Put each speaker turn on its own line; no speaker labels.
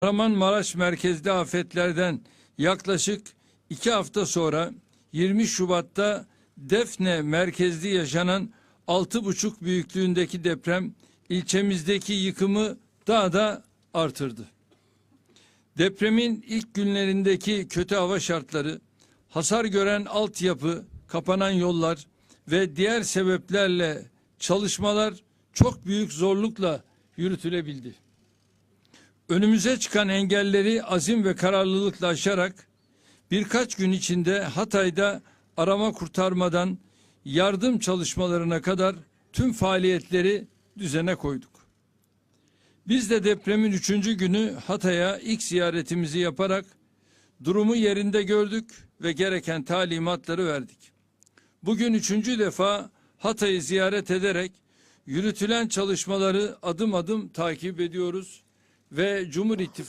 Kahramanmaraş merkezli afetlerden yaklaşık iki hafta sonra 20 Şubat'ta Defne merkezli yaşanan 6,5 büyüklüğündeki deprem ilçemizdeki yıkımı daha da artırdı. Depremin ilk günlerindeki kötü hava şartları, hasar gören altyapı, kapanan yollar ve diğer sebeplerle çalışmalar çok büyük zorlukla yürütülebildi. Önümüze çıkan engelleri azim ve kararlılıkla aşarak birkaç gün içinde Hatay'da arama kurtarmadan yardım çalışmalarına kadar tüm faaliyetleri düzene koyduk. Biz de depremin üçüncü günü Hatay'a ilk ziyaretimizi yaparak durumu yerinde gördük ve gereken talimatları verdik. Bugün üçüncü defa Hatay'ı ziyaret ederek yürütülen çalışmaları adım adım takip ediyoruz ve Cumhur İttifakı